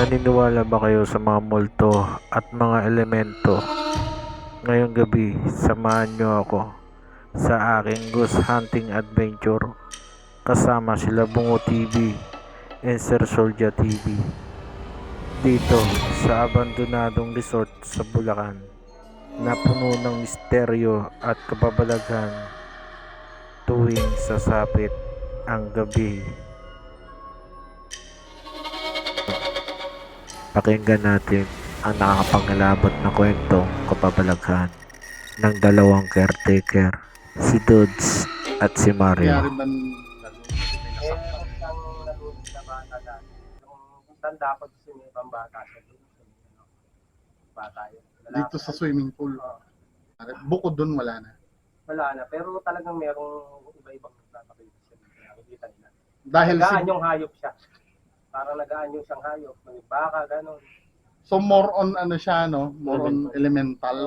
Naniniwala ba kayo sa mga multo at mga elemento? Ngayong gabi, samahan niyo ako sa aking ghost hunting adventure kasama sila Bungo TV and Sir Soldia TV dito sa abandonadong resort sa Bulacan na puno ng misteryo at kababalaghan tuwing sasapit ang gabi. Pakinggan natin ang nakakapangilabot na kwentong kapabalaghan ng dalawang caretaker, si Dudes at si Mario. Nung lalo? May Eh, nasaktan? isang nalulog na bata dati. Yung tanda ko gusto niya ibang bata sa doon. Bata yun. Dito sa swimming pool. Oo. Bukod dun, wala na. wala na. Pero talagang merong iba-ibang siya. Nila. Dahil Nagaan si, yung hayop siya. Parang nagaan yung siyang hayop. May baka, gano'n. so more on ano siya, no? More on elemental.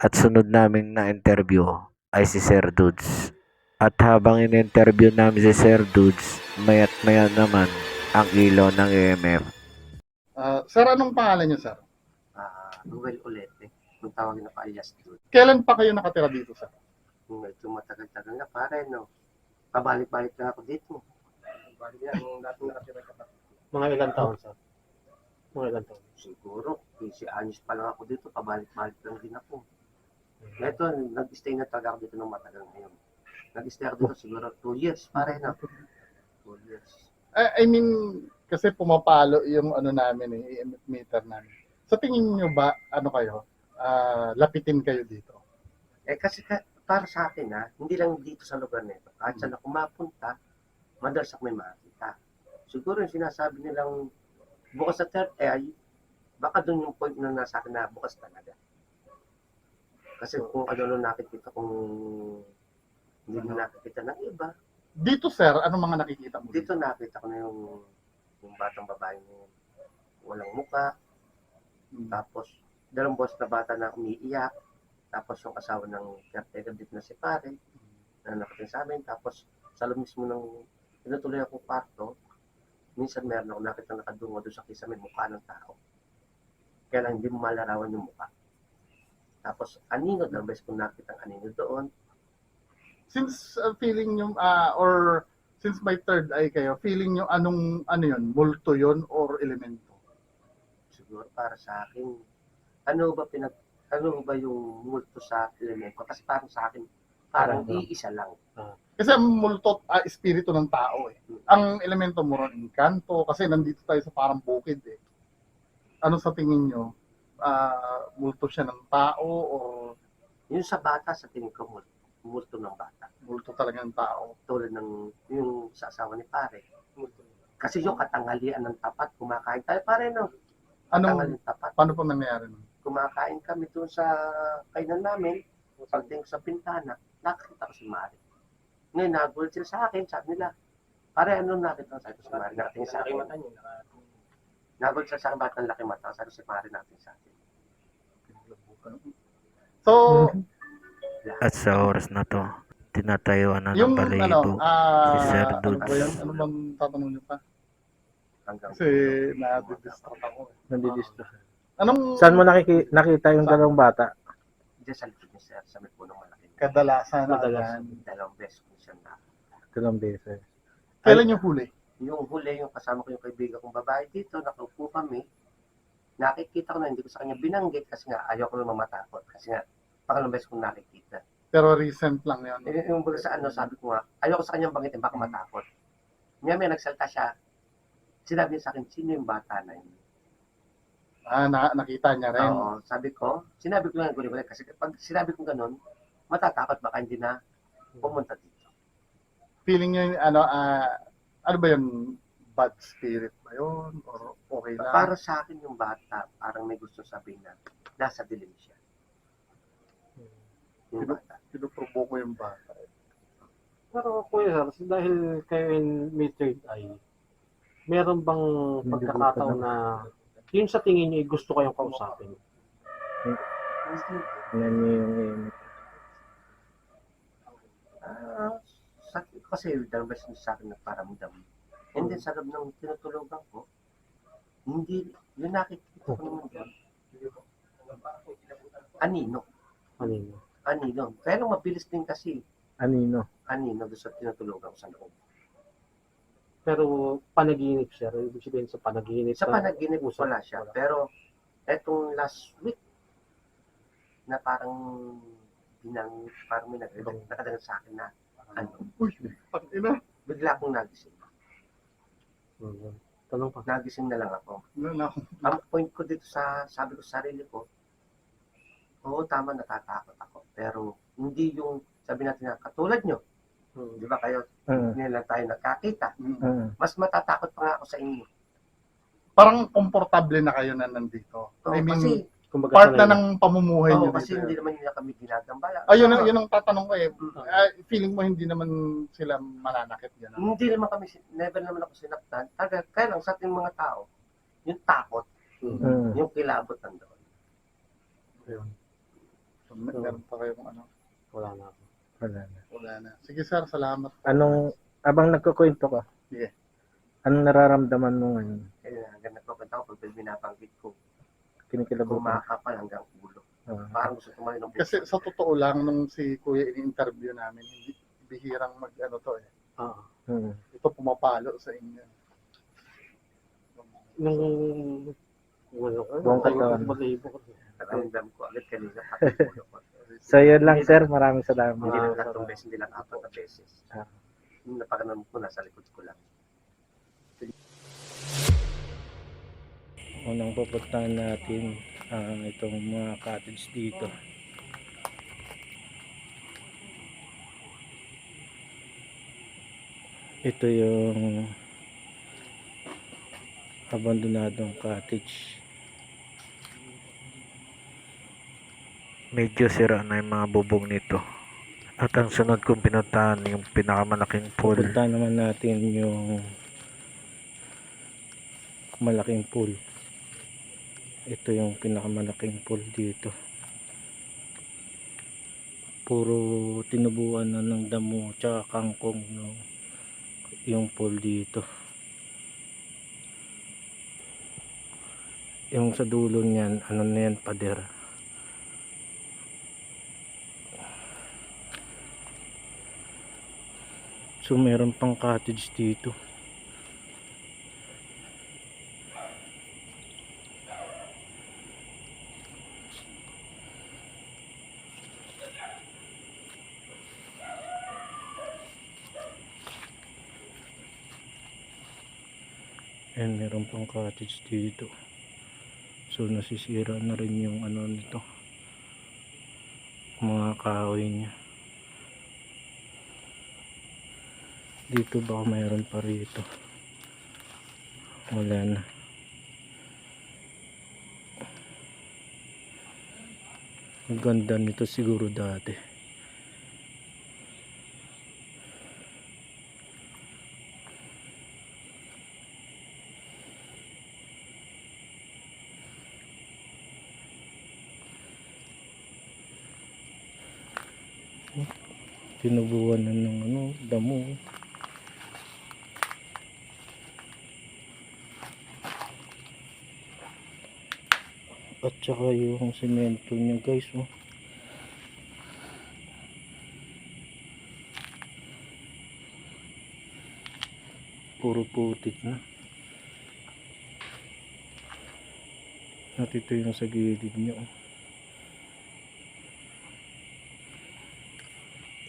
At sunod naming na-interview ay si Sir Dudes. At habang in-interview namin si Sir Dudes, mayat maya naman ang ilaw ng EMF. Ah, sir, anong pangalan niyo, sir? ah Ruel Olete, kung tawagin na pa alias Dude. Kailan pa kayo nakatira dito, sir? Kung medyo matagal-tagal na pare, no? Pabalik-balik na ako dito. Bali yan. Yung dating nakatira ka pa. Mga ilang taon sa? Mga ilang taon. Siguro, 15 anos pa lang ako dito, pabalik-balik lang din ako. Ito, nag-stay na talaga ako dito ng matagal ngayon. Nag-stay ako dito siguro 2 years, pare na. 2 years. I, I mean, kasi pumapalo yung ano namin, eh, EMF meter namin. Sa tingin niyo ba, ano kayo, ah, lapitin kayo dito? Eh kasi ka, para sa akin ha, hindi lang dito sa lugar na ito. Kahit saan ako mapunta, madalas ako may makita. Siguro yung sinasabi nilang bukas sa third eye, baka doon yung point na nasa akin na bukas talaga. Kasi kung ano nung nakikita kung hindi mo nakikita ng iba, Dito, sir, ano mga nakikita mo? dito nakita ko na yung yung batang babae na walang muka, Hmm. tapos dalawang boss na bata na umiiyak, tapos yung asawa ng caretaker dito na si pare, na nakating sa amin, tapos sa mismo ng tinutuloy akong kwarto, minsan meron ako nakita nakadungo doon sa kisame mukha ng tao. Kaya lang hindi mo malarawan yung mukha. Tapos anino, dalawang beses kong nakita ang anino doon, Since uh, feeling nyo, ah, or since may third eye kayo, feeling nyo anong, ano yun, multo yun or elemento? siguro para sa akin, ano ba pinag, ano ba yung multo sa elemento? Kasi parang sa akin, parang Parang- iisa lang. Kasi ang multo, ah, espiritu ng tao eh. Ang elemento mo ron, inkanto, kasi nandito tayo sa parang bukid eh. Ano sa tingin nyo? Ah, multo siya ng tao o Yung sa bata, sa tingin ko, multo, multo ng bata. multo talaga ng tao? Tulad ng yung sa asawa ni pare. Kasi yung katanghalian ng tapat, kumakain tayo pare, no? Anong, Katanghalian tapat. paano po nangyayari nun? Kumakain kami doon sa kainan namin. Pagtingin sa pintana, nakakita ko si Mari. Ngayon, nagulat sila sa akin, sabi nila, pare, ano nakita ko? Sabi ko si Mari, nakatingin sa akin. Nagulat sila sa akin, bakit ang laki mata? Sabi ko si Mari, nakatingin sa akin. So, At sa oras na to, tinatayuan na ng yung balahibo. ano, ah, si Sir ano Dudes. ba yan? Ano bang tatanong nyo pa? Hanggang Kasi na-distract ako. eh. Nandidista. Anong Saan mo nakiki- nakita yung dalawang bata? Diyan sa likod ni Sir, sa may punong malaki. kadalasan na Madalas. Dalawang beses ko siya na. Dalawang beses. Kailan yung huli? Yung huli, yung kasama ko yung kaibigan kong babae dito, nakaupo kami. Nakikita ko na, hindi ko sa kanya binanggit kasi nga ayaw ko naman matakot. Kasi nga, pangalawang beses kong nakikita. Pero recent lang yun. Eh, Yung baga sa ano, sabi ko nga, ayaw ko sa kanyang banggitin, baka matakot. May may nagsalta siya. Sinabi niya sa akin, sino yung bata na yun? Ah, na, nakita niya rin. Oo, sabi ko, sinabi ko lang guli kasi pag sinabi ko ganun, matatakot baka hindi na pumunta dito. Feeling niya, ano, ah, ano ba yun? Bad spirit ba yun? Or okay lang? Para sa akin yung bata, parang may gusto sabihin na nasa dilim siya. Yung Sino? bata. Pinuprovoke mo yung bata. Pero Kuya Sir, dahil kayo in may third eye, meron bang pagkakataon na yung sa tingin niyo ay gusto kayong kausapin? Ah, sa, kasi beses na sa akin nagparamdam. And then sa loob ng tinutulugan ko, Hindi, yung nakikita ko naman doon, anino, Ano yun? anino. Kaya lang mabilis din kasi, Anino? anino doon sa tinutulugan ko sa loob. Pero panaginip sir, ibig sabihin sa panaginip. Sa panaginip usap- wala siya, pero etong last week, na parang binang, parang may nag nakadagan sa akin na, ano, Uy, ina. bigla akong nagising. Mhm. Tanong pa. Nagising na lang ako. Na ako? ang point ko dito sa sabi ko sa sarili ko, oo, tama, natatakot ako. Pero hindi yung, sabi natin na, katulad nyo, Mhm. di ba kayo, Mm. hindi lang tayo nakakita. Mm. Mm. Mas matatakot pa nga ako sa inyo. Parang komportable na kayo na nandito. Oo, I mean, kasi, Kumbaga, part na ng pamumuhay oo, niyo kasi dito. hindi naman nila kami ginagambala. Ayun, Tama. yun ang tatanong ko eh. Mm. Ah, feeling mo hindi naman sila mananakit yan. Hindi naman kami, never naman ako sinaktan. Taga, kaya lang sa ating mga tao, yung takot. Mm. yung kilabot nandoon. Ayun. So, mer- meron pa kayong ano. Wala na ako. Wala na. Wala na. Sige sir, salamat. Anong, abang nagkukwento ka? Sige. Anong nararamdaman mo ngayon? Kaya hanggang nagpapunta ko, pag binabanggit ko, Kinikilabot mo? kumakapal hanggang ulo. Ah. Parang gusto tumayo ng Kasi sa totoo lang, nung si Kuya ini-interview namin, hindi bihirang mag ano to eh. Ah. Mm. Ito pumapalo sa inyo. Nung ano ko, Buong katawan. balahibo ko. Naramdam ko agad kanina pati yung ulo ko. So yun lang sir, maraming salamat. Hindi lang tatlong beses, hindi lang apat na beses. Ah. Yung napakanan ko, nasa likod ko lang. Unang pupuntahan natin ang itong mga cottage dito. Ito yung abandonadong cottage. Medyo sira na yung mga bubong nito. At ang sunod kong pinuntahan yung pinakamalaking pool. Pupuntahan naman natin yung malaking pool. Ito yung pinakamalaking pool dito. Puro tinubuan na ng damo tsaka kangkong yung, yung pool dito. Yung sa dulo niyan, ano na yan, pader. So meron pang cottage dito. And meron pang cottage dito. So nasisira na rin yung ano nito. Mga kahoy niya. Dito baka mayroon pa rito. Wala na. Ang ganda nito siguro dati. Tinubuan na ng ano, damo. At saka yung semento niya guys, oh. Puro putik na. At ito yung sa gilid niya, oh.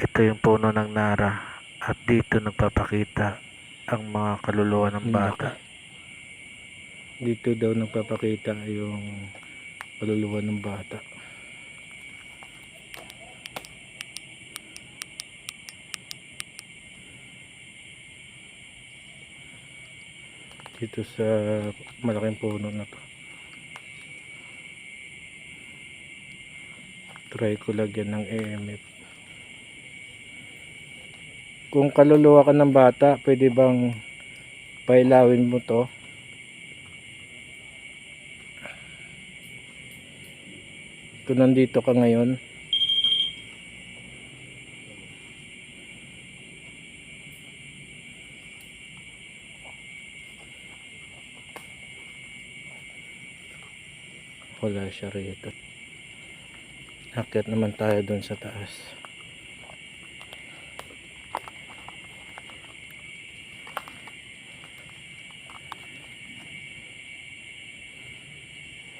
Ito yung puno ng nara at dito nagpapakita ang mga kaluluwa ng bata. Dito daw nagpapakita yung kaluluwa ng bata. Dito sa malaking puno na to. Try ko lagyan ng EMF. Kung kaluluwa ka ng bata, pwede bang pailawin mo to? Kung nandito ka ngayon, Wala siya rito. Akit naman tayo doon sa taas.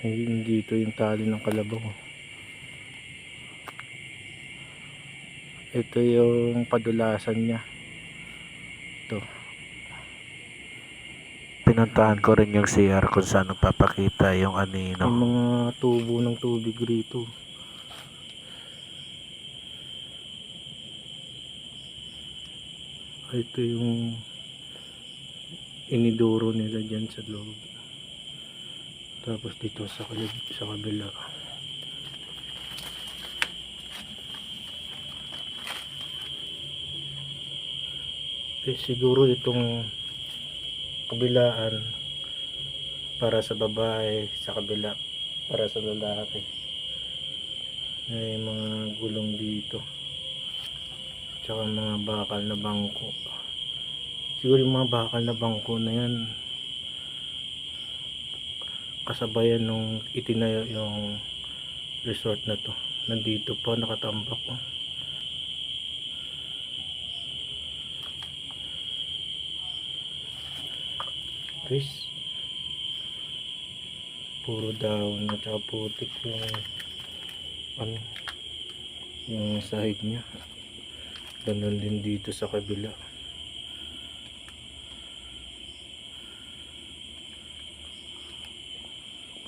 Ayun dito yung tali ng kalabaw. Ito yung padulasan niya. Ito. Pinuntahan ko rin yung CR kung saan nagpapakita yung anino. Yung mga tubo ng tubig rito. Ito yung iniduro nila dyan sa loob. Tapos dito sa, sa kabila. Eh, siguro itong kabilaan para sa babae, sa kabila para sa lalaki. May mga gulong dito. Tsaka mga bakal na bangko. Siguro yung mga bakal na bangko na yan kasabayan nung itinayo yung resort na to. Nandito pa nakatambak oh. Guys, puro daon at saka putik yung ano yung sahig niya. Ganun din dito sa kabila.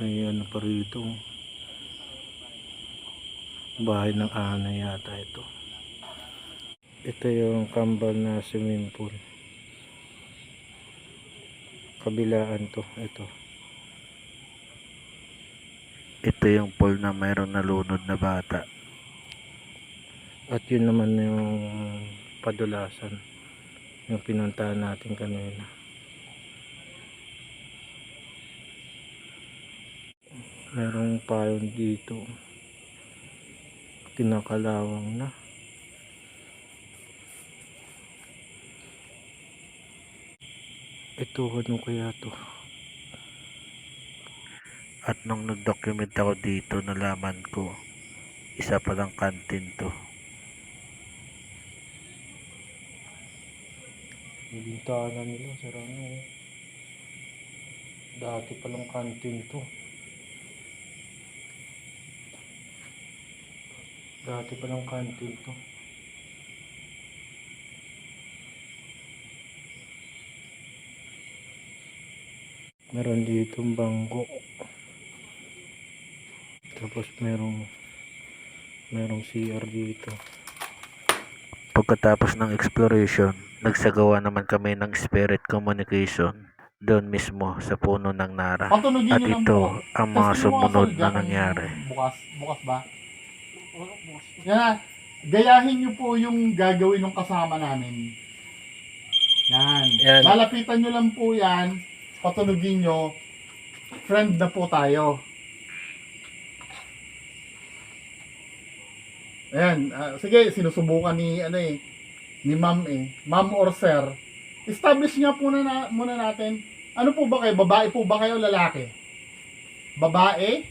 May ano pa rito. Bahay ng ana yata ito. Ito yung kambal na swimming pool. Kabilaan to. Ito. Ito yung pool na mayroon nalunod na bata. At yun naman yung padulasan. Yung pinuntahan natin kanina. Merong payon dito. Kinakalawang na. Ito ano kaya to? At nung nag-document ako dito, nalaman ko, isa palang kantin to. Yung bintana nila, sarang oh. Dati palang kantin to. Dati palang kantin to. Meron dito bangko. Tapos merong merong CR dito. Pagkatapos ng exploration, nagsagawa naman kami ng spirit communication doon mismo sa puno ng Nara. Patunogin At ito po. ang mga sumunod na nangyari. Bukas, bukas ba? Yan na. Gayahin nyo po yung gagawin ng kasama namin. Yan. Yan. Lalapitan nyo lang po yan. Patunogin nyo. Friend na po tayo. Ayan. ah, sige, sinusubukan ni, ano eh, ni ma'am eh. Ma'am or sir. Establish nga po na, na muna natin. Ano po ba kayo? Babae po ba kayo o lalaki? Babae?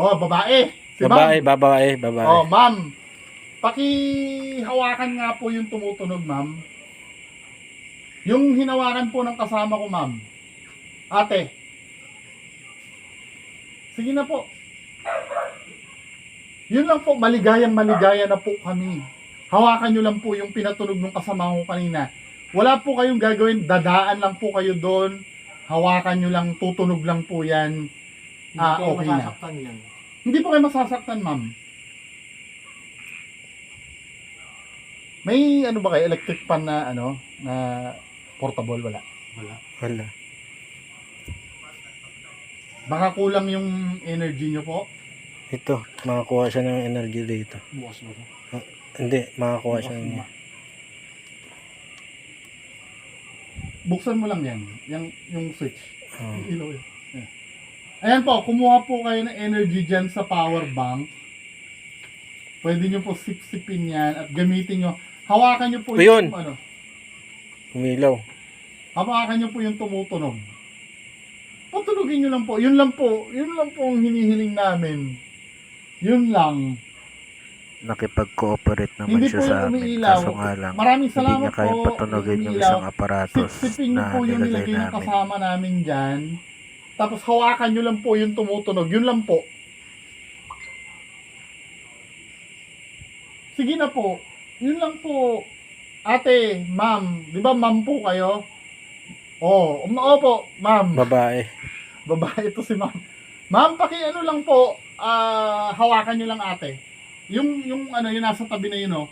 Oh, babae. Si Babae, ma'am. babae, babae. Oh, ma'am. Pakihawakan nga po yung tumutunog, ma'am. Yung hinawakan po ng kasama ko, ma'am. Ate. Sige na po. Yun lang po, maligayang maligaya na po kami. Hawakan nyo lang po yung pinatunog ng kasama ko kanina. Wala po kayong gagawin, dadaan lang po kayo doon. Hawakan nyo lang, tutunog lang po yan. Hindi Ah, kayo okay na. masasaktan yan. Hindi po kayo masasaktan, ma'am. May ano ba kayo, electric fan na ano, na portable, wala. Wala. Wala. Baka kulang yung energy nyo po. Ito, makakuha siya ng energy dito. Bukas mo. Hindi, makakuha siya ng. Buksan mo lang yan, yung, yung switch. Oh. Ilaw yun. Ayan. Ayan po, kumuha po kayo ng energy dyan sa power bank. Pwede nyo po sip-sipin yan at gamitin nyo. Hawakan nyo po Ayun! yung ano, Umilaw. hawakan nyo po yung tumutunog. Patunugin nyo lang po. Yun lang po. Yun lang po ang hinihiling namin. Yun lang. Nakipag-cooperate naman Hindi siya sa amin. umiilaw. Kaso nga lang, Maraming hindi salamat niya kayang po. patunogin yung Umiilaw. isang aparatos Sipsipin nyo na po yung nilagay nilagay ng namin. kasama namin dyan. Tapos hawakan nyo lang po yung tumutunog. Yun lang po. Sige na po. Yun lang po. Ate, ma'am. Di ba ma'am po kayo? Oo. Um, opo, ma'am. Babae. Babae ito si ma'am. Ma'am, paki ano lang po. ah, hawakan nyo lang ate. Yung, yung ano, yung nasa tabi na yun, oh.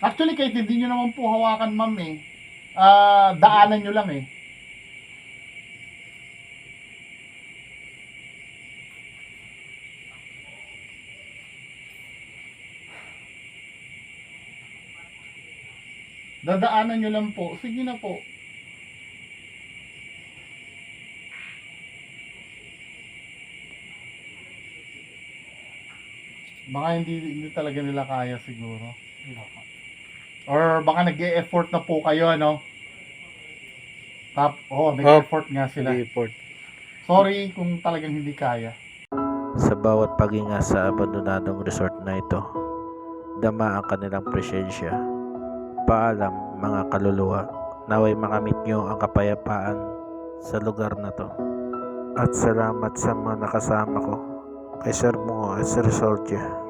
Actually, kahit hindi nyo naman po hawakan, ma'am, eh. Ah, daanan nyo lang, eh. Dadaanan nyo lang po. Sige na po. Baka hindi, hindi talaga nila kaya siguro. Or baka nag effort na po kayo, ano? Tap, oh, nag-effort nga sila. Report. Sorry kung talagang hindi kaya. Sa bawat paghinga sa abandonadong resort na ito, dama ang kanilang presensya. Paalam mga kaluluwa, naway makamit nyo ang kapayapaan sa lugar na to. At salamat sa mga nakasama ko kay Sir Mungo at Sir Soldier.